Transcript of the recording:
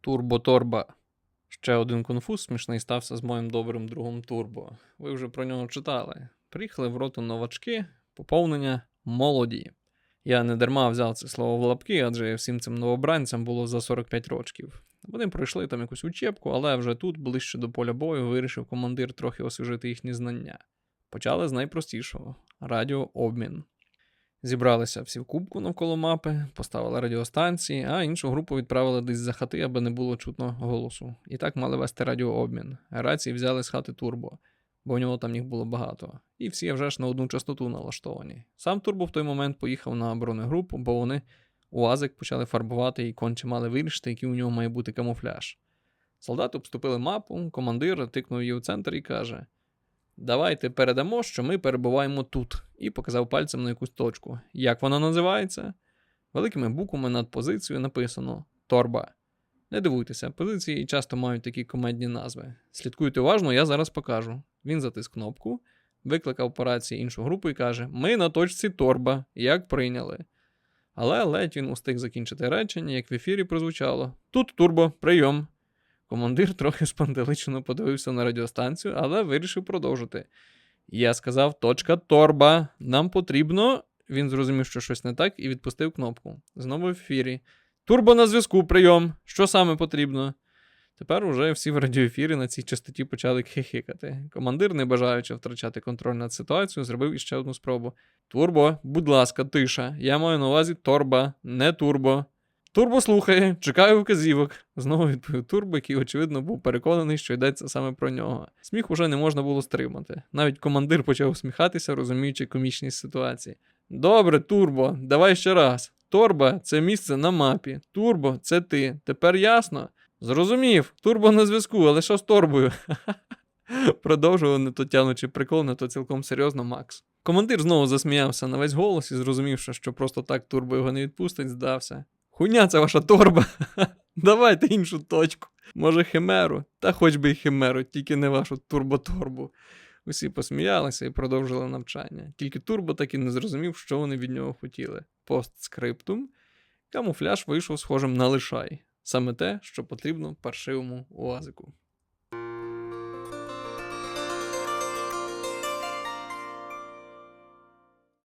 Турбо-торба. Ще один конфуз смішний стався з моїм добрим другом Турбо. Ви вже про нього читали. Приїхали в роту новачки, поповнення молоді. Я не дарма взяв це слово в лапки, адже всім цим новобранцям було за 45 років. Вони пройшли там якусь учебку, але вже тут, ближче до поля бою, вирішив командир трохи освіжити їхні знання. Почали з найпростішого радіообмін. Зібралися всі в кубку навколо мапи, поставили радіостанції, а іншу групу відправили десь за хати, аби не було чутно голосу. І так мали вести радіообмін. Рації взяли з хати Турбо, бо у нього там їх було багато. І всі вже ж на одну частоту налаштовані. Сам Турбо в той момент поїхав на бронегрупу, бо вони УАЗик почали фарбувати і конче мали вирішити, який у нього має бути камуфляж. Солдати обступили мапу, командир тикнув її у центр і каже: Давайте передамо, що ми перебуваємо тут, і показав пальцем на якусь точку. Як вона називається? Великими буквами над позицією написано Торба. Не дивуйтеся, позиції часто мають такі комедні назви. Слідкуйте уважно, я зараз покажу. Він затиск кнопку, викликав по рації іншу групу і каже: Ми на точці торба, як прийняли. Але ледь він устиг закінчити речення, як в ефірі прозвучало: Тут турбо, прийом. Командир трохи спантеличено подивився на радіостанцію, але вирішив продовжити. Я сказав: точка торба. Нам потрібно. Він зрозумів, що щось не так, і відпустив кнопку. Знову в ефірі. Турбо на зв'язку, прийом. Що саме потрібно? Тепер уже всі в радіоефірі на цій частоті почали хихикати. Командир, не бажаючи втрачати контроль над ситуацією, зробив іще одну спробу. Турбо, будь ласка, тиша. Я маю на увазі торба, не турбо. Турбо слухає, чекаю вказівок. Знову відповів Турбо, який, очевидно, був переконаний, що йдеться саме про нього. Сміх уже не можна було стримати. Навіть командир почав усміхатися, розуміючи комічність ситуації. Добре, Турбо, давай ще раз. Торба це місце на мапі. Турбо це ти. Тепер ясно? Зрозумів, турбо на зв'язку, але що з торбою? Продовжував не то тянучи прикол, не то цілком серйозно Макс. Командир знову засміявся на весь голос і зрозумівши, що просто так турбо його не відпустить, здався. Хуйня, це ваша торба. Давайте іншу точку. Може, химеру, та хоч би й химеру, тільки не вашу турботорбу. Усі посміялися і продовжили навчання. Тільки турбо так і не зрозумів, що вони від нього хотіли. Постскриптум. Камуфляж вийшов схожим на лишай. Саме те, що потрібно паршивому уазику.